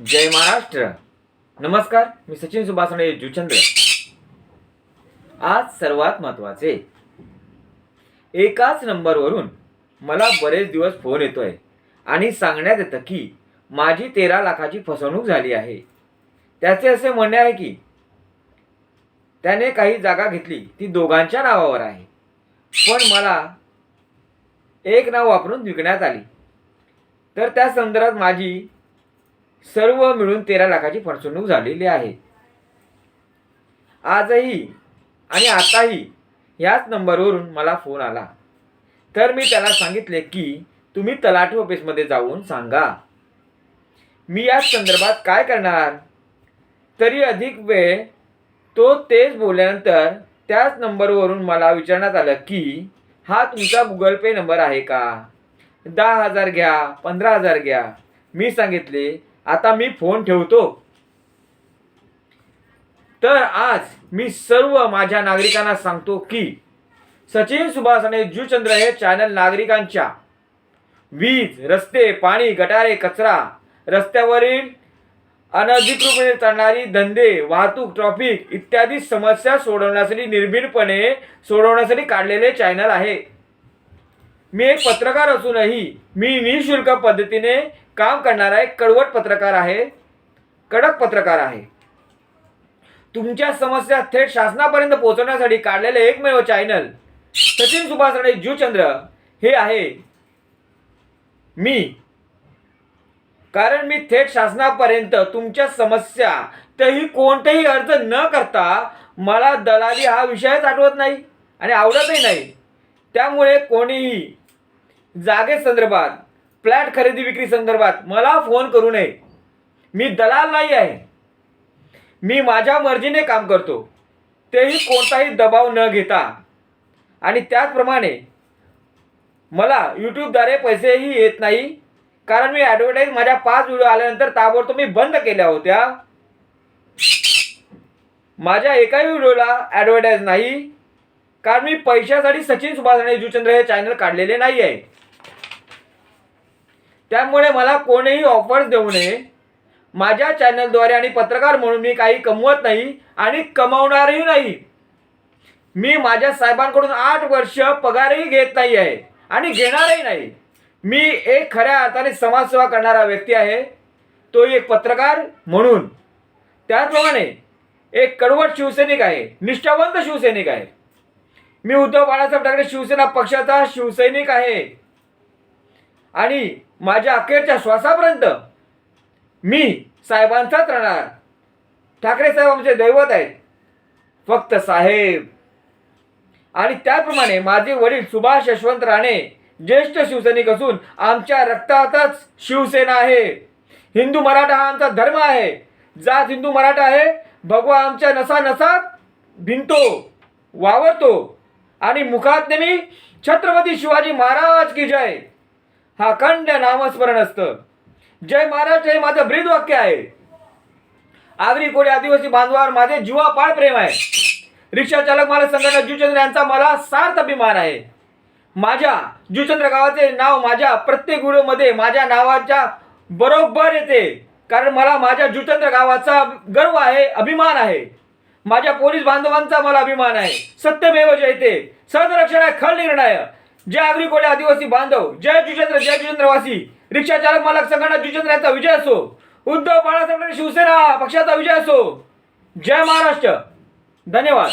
जय महाराष्ट्र. नमस्कार मी सचिन सुभाषणे जुचंद्र. आज सर्वात महत्त्वाचे. एकाच नंबरवरून मला बरेच दिवस फोन येतोय आणि सांगण्यात येतं की माझी तेरा लाखाची फसवणूक झाली आहे. त्याचे असे म्हणणे आहे की त्याने काही जागा घेतली ती दोघांच्या नावावर आहे. पण मला एक नाव वापरून विकण्यात आली. तर त्या संदर्भात माझी सर्व मिळून तेरा लाखाची फसवणूक झालेली आहे. आजही आणि आताही याच नंबरवरून मला फोन आला. तर मी त्याला सांगितले की तुम्ही तलाठी ऑफिसमध्ये जाऊन सांगा. मी या संदर्भात काय करणार? तरी अधिक वेळ तो तेच बोलल्यानंतर त्याच नंबरवरून मला विचारण्यात आलं की हा तुमचा गुगल पे नंबर आहे का? दहा हजार घ्या पंधरा हजार घ्या. मी सांगितले आता मी फोन ठेवतो. तर आज मी सर्व माझ्या नागरिकांना सांगतो की सचिन सुभाष आणि जुचंद्र हे चॅनल नागरिकांच्या. वीज रस्ते पाणी गटारे कचरा रस्त्यावरील अनधिकृतपणे चालणारी धंदे वाहतूक ट्रॉफिक इत्यादी समस्या सोडवण्यासाठी निर्भीडपणे सोडवण्यासाठी काढलेले चॅनल आहे. मी एक पत्रकार असूनही मी निशुल्क पद्धतीने काम करणारा एक कडवट पत्रकार आहे कडक पत्रकार आहे. तुमच्या समस्या थेट शासनापर्यंत पोहोचवण्यासाठी काढलेले एकमेव चॅनल सचिन सुभाष राणे जूचंद्र हे आहे. मी. कारण मी थेट शासनापर्यंत तुमच्या समस्या तेही कोणतेही अर्ज न करता मला दलाली हा विषयच आठवत नाही आणि आवडतही नाही. त्यामुळे कोणीही जागेसंदर्भात फ्लॅट खरेदी विक्री संदर्भात मला फोन करू नये. मी दलाल नाही आहे. मी माझ्या मर्जीने काम करतो. तेही कोणताही दबाव न घेता. आणि त्याचप्रमाणे मला यूट्यूबद्वारे पैसेही येत नाही. कारण मी ॲडव्हर्टाईज माझ्या पाच व्हिडिओ आल्यानंतर ताबडतोब मी बंद केल्या होत्या. माझ्या एकाही व्हिडिओला ॲडव्हर्टाईज नाही. कारण मी पैशासाठी सचिन सुभाष आणि जुचंद्र हे चॅनल काढलेले नाही आहे त्यामुळे मला कोणीही ऑफर्स देऊ नये. माझ्या चॅनलद्वारे आणि पत्रकार म्हणून मी काही कमवत नाही आणि कमावणारही नाही. मी माझ्या साहेबांकडून आठ वर्ष पगारही घेत नाही आहे आणि घेणारही नाही. मी एक खऱ्या अर्थाने समाजसेवा करणारा व्यक्ती आहे. तो एक पत्रकार म्हणून. त्याचप्रमाणे एक कडवट शिवसैनिक आहे निष्ठावंत शिवसैनिक आहे. मी उद्धव बाळासाहेब ठाकरे शिवसेना पक्षाचा शिवसैनिक आहे. आणि माझ्या अखेरच्या श्वासापर्यंत मी साहेबांचाच राहणार. ठाकरे साहेब आमचे दैवत आहेत. फक्त साहेब. आणि त्याचप्रमाणे माझे वडील सुभाष यशवंत राणे ज्येष्ठ शिवसैनिक असून आमच्या रक्तातच शिवसेना आहे. हिंदू मराठा हा आमचा धर्म आहे. जात हिंदू मराठा आहे. भगवा आमच्या नसा नसात भिंतो वावरतो. आणि मुखात नेहमी छत्रपती शिवाजी महाराज की जय. हा खंड नामस्मरण असतं. जय महाराज हे माझं ब्रीद वाक्य आहे. आगरी कोळी आदिवासी बांधवावर माझे जीवापाळ प्रेम आहे. रिक्षा चालक मला संघटना जुचंद्र यांचा मला सार्थ अभिमान आहे. माझ्या जुचंद्र गावाचे नाव माझ्या प्रत्येक व्हिडिओमध्ये माझ्या नावाच्या बरोबर येते. कारण मला माझ्या जुचंद्र गावाचा गर्व आहे अभिमान आहे. माझ्या पोलीस बांधवांचा मला अभिमान आहे. सत्यमेव जयते. सदरक्षण आहे खल निर्णय. जय आगरी कोळी आदिवासी बांधव जय जुचंद्र जय जुचंद्रवासी रिक्षा चालक मालक संघटना जुचंद्र यांचा विजय असो. उद्धव बाळासाहेब शिवसेना पक्षाचा विजय असो. जय महाराष्ट्र. धन्यवाद.